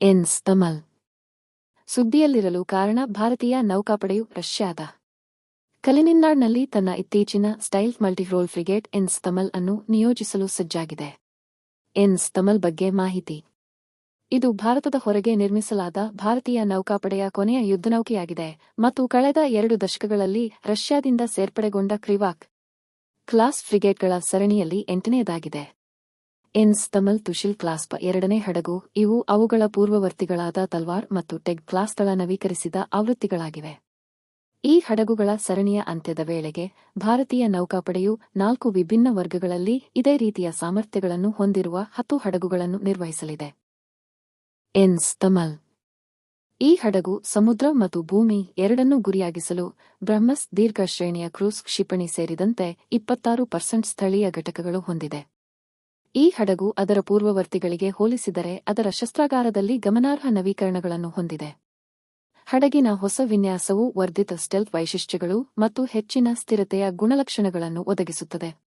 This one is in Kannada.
ಎನ್ಸ್ ತಮಲ್ ಸುದ್ದಿಯಲ್ಲಿರಲು ಕಾರಣ ಭಾರತೀಯ ನೌಕಾಪಡೆಯು ರಷ್ಯಾದ. ಕಲಿನಿನ್ನಾಡ್ನಲ್ಲಿ ತನ್ನ ಇತ್ತೀಚಿನ stealth multirole frigate INS Tamal ಅನ್ನು ನಿಯೋಜಿಸಲು ಸಜ್ಜಾಗಿದೆ. ಎನ್ಸ್ ತಮಲ್ ಬಗ್ಗೆ ಮಾಹಿತಿ. ಇದು ಭಾರತದ ಹೊರಗೆ ನಿರ್ಮಿಸಲಾದ ಭಾರತೀಯ ನೌಕಾಪಡೆಯ ಕೊನೆಯ ಯುದ್ಧನೌಕೆಯಾಗಿದೆ ಮತ್ತು ಕಳೆದ ಎರಡು ದಶಕಗಳಲ್ಲಿ ರಷ್ಯಾದಿಂದ ಸೇರ್ಪಡೆಗೊಂಡ ಕ್ರಿವಾಕ್ ಕ್ಲಾಸ್ ಫ್ರಿಗೇಟ್ಗಳ ಸರಣಿಯಲ್ಲಿ ಎಂಟನೆಯದಾಗಿದೆ. ಎನ್ಸ್ ತಮಲ್ ತುಶಿಲ್ ಕ್ಲಾಸ್ಪ ಎರಡನೇ ಹಡಗು. ಇವು ಅವುಗಳ ಪೂರ್ವವರ್ತಿಗಳಾದ ತಲ್ವಾರ್ ಮತ್ತು ಟೆಗ್ ಕ್ಲಾಸ್ಗಳ ನವೀಕರಿಸಿದ ಆವೃತ್ತಿಗಳಾಗಿವೆ. ಈ ಹಡಗುಗಳ ಸರಣಿಯ ಅಂತ್ಯದ ವೇಳೆಗೆ ಭಾರತೀಯ ನೌಕಾಪಡೆಯು ನಾಲ್ಕು ವಿಭಿನ್ನ ವರ್ಗಗಳಲ್ಲಿ ಇದೇ ರೀತಿಯ ಸಾಮರ್ಥ್ಯಗಳನ್ನು ಹೊಂದಿರುವ ಹತ್ತು ಹಡಗುಗಳನ್ನು ನಿರ್ವಹಿಸಲಿದೆ. ಎನ್ಸ್ ತಮಲ್ ಈ ಹಡಗು ಸಮುದ್ರ ಮತ್ತು ಭೂಮಿ ಎರಡನ್ನೂ ಗುರಿಯಾಗಿಸಲು ಬ್ರಹ್ಮಸ್ ದೀರ್ಘ ಶ್ರೇಣಿಯ ಕ್ರೂಸ್ ಕ್ಷಿಪಣಿ ಸೇರಿದಂತೆ ಇಪ್ಪತ್ತಾರು ಪರ್ಸೆಂಟ್ ಸ್ಥಳೀಯ ಘಟಕಗಳು ಹೊಂದಿದೆ. ಈ ಹಡಗು ಅದರ ಪೂರ್ವವರ್ತಿಗಳಿಗೆ ಹೋಲಿಸಿದರೆ ಅದರ ಶಸ್ತ್ರಾಗಾರದಲ್ಲಿ ಗಮನಾರ್ಹ ನವೀಕರಣಗಳನ್ನು ಹೊಂದಿದೆ. ಹಡಗಿನ ಹೊಸ ವಿನ್ಯಾಸವು ವರ್ಧಿತ ಸ್ಟೆಲ್ತ್ ವೈಶಿಷ್ಟ್ಯಗಳು ಮತ್ತು ಹೆಚ್ಚಿನ ಸ್ಥಿರತೆಯ ಗುಣಲಕ್ಷಣಗಳನ್ನು ಒದಗಿಸುತ್ತದೆ.